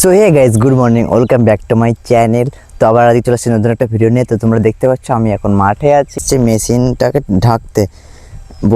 So hey guys good morning welcome back to my channel তো আবার আজকে চলে আসছি নতুন একটা ভিডিও নিয়ে। তো তোমরা দেখতে পাচ্ছ, আমি এখন মাঠে আছি। যে মেশিনটাকে ঢাকতে।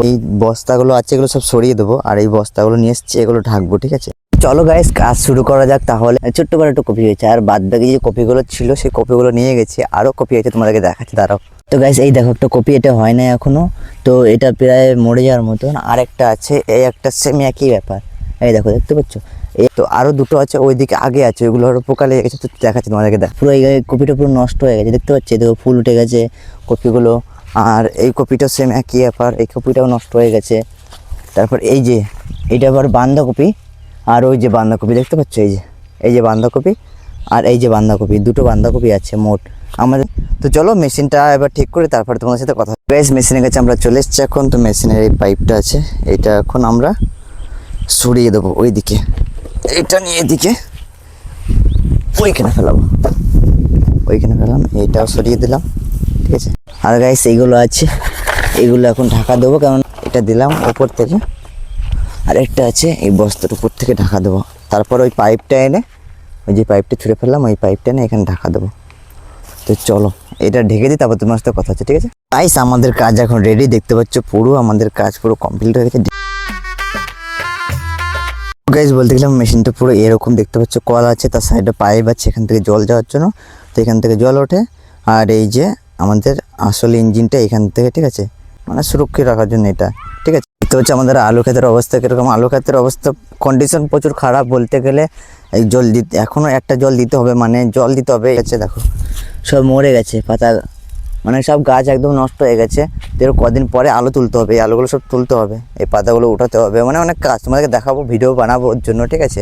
এই বস্তাগুলো আছে, এগুলো সব সরিয়ে দেবো। আর এই বস্তাগুলো নিয়ে এসছি, এগুলো ঢাকবো, ঠিক আছে? চলো গাইজ কাজ শুরু করা যাক তাহলে। ছোট্ট করে একটু কপি হয়েছে। আর বাদ বাকি যে কপিগুলো ছিল, সেই কপিগুলো নিয়ে গেছি। আরও কপি হয়েছে, তোমাদেরকে দেখাচ্ছি। দাঁড়াও। তো গাইজ এই দেখো, একটা কপি এটা হয় না এখনও তো এটা প্রায় মরে যাওয়ার মতন। আর একটা আছে, এই একটা সেম একই ব্যাপার। এই দেখো, দেখতে পাচ্ছ? এই তো আরও দুটো আছে, ওইদিকে আগে আছে, ওইগুলো আরও পোকা লেগে গেছে, তো দেখাচ্ছি তোমাদেরকে, দেখ। পুরো এই কপিটা পুরো নষ্ট হয়ে গেছে, দেখতে পাচ্ছি? দেখো, ফুল উঠে গেছে কপিগুলো, আর এই কপিটা সেম একই ব্যাপার, এই কপিটাও নষ্ট হয়ে গেছে। তারপর এই যে এটা আবার বাঁধাকপি, আর ওই যে বাঁধাকপি, দেখতে পাচ্ছ? এই যে এই যে বাঁধাকপি, আর এই যে বাঁধাকপি, দুটো বাঁধাকপি আছে মোট। আমাদের, তো চলো মেশিনটা এবার ঠিক করে তারপরে তোমাদের সাথে কথা বেশ মেশিনের কাছে আমরা চলে এসেছি এখন, তো মেশিনের এই পাইপটা আছে, এটা এখন আমরা সরিয়ে দেবো ওইদিকে। এটা নিয়ে এদিকে ওইখানে ফেলাবো। ওইখানে ফেলাম, এইটাও সরিয়ে দিলাম, ঠিক আছে? আর গাইস এইগুলো আছে। এইগুলো এখন ঢাকা দেবো, কারণ এটা দিলাম ওপর থেকে। আর একটা আছে, এই বস্তার উপর থেকে ঢাকা দেবো। তারপর ওই পাইপটা এনে, ওই যে পাইপটা ছুঁড়ে ফেললাম, ওই পাইপটা এনে এখানে ঢাকা দেবো। তো চলো, এটা ঢেকে দিই, তারপর তোমার সাথে কথা হচ্ছে, ঠিক আছে? গাইস আমাদের কাজ এখন রেডি দেখতে পাচ্ছ পুরো, আমাদের কাজ পুরো কমপ্লিট হয়ে গেছে। গাইজ বলতে গেলাম মেশিনটা পুরো এরকম দেখতে পাচ্ছ, কল আছে, তার সাইডে পাইপ আছে, এখান থেকে জল যাওয়ার জন্য। তো এখান থেকে জল ওঠে, আর এই যে আমাদের আসলে ইঞ্জিনটা এখান থেকে, ঠিক আছে? মানে সুরক্ষিত রাখার জন্য এটা, ঠিক আছে? তো হচ্ছে আমাদের আলু ক্ষেতের অবস্থা কীরকম? আলু ক্ষেতের অবস্থা কন্ডিশন প্রচুর খারাপ বলতে গেলে, এই জল দিতে এখনও একটা জল দিতে হবে মানে জল দিতে হবে আছে? দেখো, সব মরে গেছে, পাতা মানে সব গাছ একদম নষ্ট হয়ে গেছে। তো কদিন পরে আলো তুলতে হবে, এই আলুগুলো সব তুলতে হবে, এই পাতাগুলো উঠাতে হবে মানে অনেক কাজ। তোমাদেরকে দেখাবো ভিডিও বানাবো ওর জন্য, ঠিক আছে?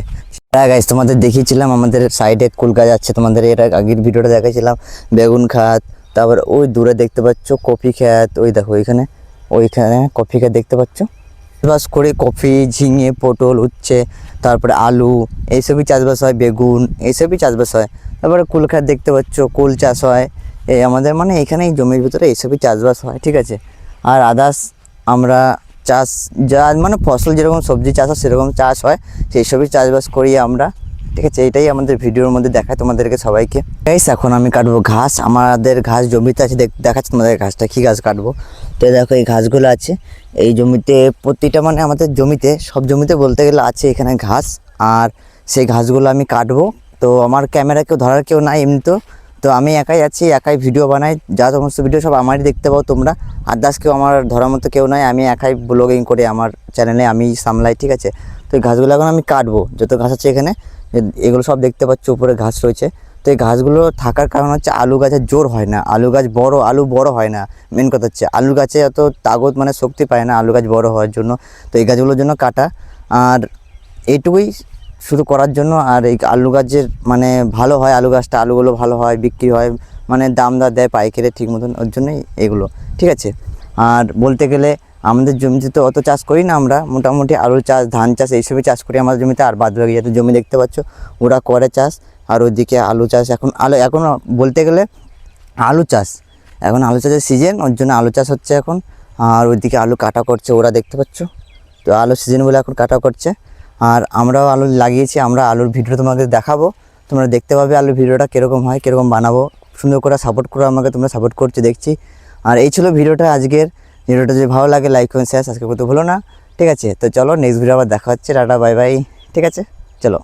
হ্যাঁ গাছ তোমাদের দেখিয়েছিলাম আমাদের সাইডে কুল গাছ আছে তোমাদের এর আগের ভিডিওটা দেখাইছিলাম, বেগুন খাত, তারপর ওই দূরে দেখতে পাচ্ছ কফি খ্যাত ওই দেখো ওইখানে ওইখানে কফি খ্যাত দেখতে পাচ্ছ? চাষবাস করে কফি, ঝিঙে, পটল উচ্ছে, তারপরে আলু, এইসবই চাষবাস হয়, বেগুন, এইসবই চাষবাস হয়। তারপরে কুল খাত দেখতে পাচ্ছ, কুল চাষ হয়। এই আমাদের মানে এখানে এই জমির ভিতরে এইসবই চাষবাস হয়, ঠিক আছে? আর আদার্স আমরা চাষ যা মানে ফসল যেরকম সবজি চাষ হয়, সেরকম চাষ হয় সেই সবই চাষবাস করি আমরা, ঠিক আছে? এটাই আমাদের ভিডিওর মধ্যে দেখায় তোমাদেরকে সবাইকে। গাইস এখন আমি কাটবো ঘাস, আমাদের ঘাস জমিতে আছে, দেখ- দেখাচ্ছি তোমাদের ঘাসটা, কী ঘাস কাটবো? তো দেখো এই ঘাসগুলো আছে, এই জমিতে প্রতিটা মানে আমাদের জমিতে, সব জমিতে বলতে গেলে আছে এখানে ঘাস, আর সেই ঘাসগুলো আমি কাটবো। তো আমার ক্যামেরা কেউ ধরার কেউ নাই এমনি তো তো আমি একাই আছি, একাই ভিডিও বানাই, যা সমস্ত ভিডিও সব আমারই দেখতে পাও তোমরা। আর দাস কেউ আমার ধরার মতো কেউ নয় আমি একাই ব্লগিং করে আমার চ্যানেলে আমি সামলাই, ঠিক আছে? তো এই ঘাসগুলো এখন আমি কাটবো, যত ঘাস আছে এখানে এগুলো সব দেখতে পাচ্ছ, উপরে ঘাস রয়েছে। তো এই ঘাসগুলো থাকার কারণ হচ্ছে আলু গাছের জোর হয় না, আলু গাছ বড়, আলু বড় হয় না। মেন কথা হচ্ছে আলু গাছে এত তাগত মানে শক্তি পায় না, আলু গাছ বড় হওয়ার জন্য। তো এই গাছগুলোর জন্য কাটা, আর এইটুকুই শুরু করার জন্য আর এই আলু গাছের মানে ভালো হয়, আলু গাছটা আলুগুলো ভালো হয়, বিক্রি হয় মানে দাম দর দেয় পাইকারে ঠিক মতন ওর জন্যই এগুলো, ঠিক আছে? আর বলতে গেলে আমাদের জমিতে তো অত চাষ করি না আমরা, মোটামুটি আলু চাষ, ধান চাষ এইসবই চাষ করি আমাদের জমিতে, আর বাদ বাকি যাতে জমি দেখতে পাচ্ছ ওরা করে চাষ, আর ওইদিকে আলু চাষ, এখন আলু, এখন বলতে গেলে আলু চাষ, এখন আলু চাষের সিজন ওর জন্য আলু চাষ হচ্ছে এখন, আর ওইদিকে আলু কাটা করছে ওরা দেখতে পাচ্ছ, তো আলু সিজন বলে এখন কাটা করছে আর আমরাও আলু লাগিয়েছি, আমরা আলুর ভিডিও তোমাদের দেখাবো। তোমরা দেখতে পাবে আলুর ভিডিওটা কীরকম হয়, কীরকম বানাবো। সুন্দর করে সাপোর্ট করে আমাকে, তোমরা সাপোর্ট করছ, দেখছি। আর এই ছিল ভিডিওটা আজকের। ভিডিওটা যদি ভালো লাগে লাইক করুন শেয়ার সাবস্ক্রাইব করতে ভুলো না। ঠিক আছে, তো চলো নেক্সট ভিডিও আবার দেখা হচ্ছে। টাটা বাই বাই ঠিক আছে, চলো।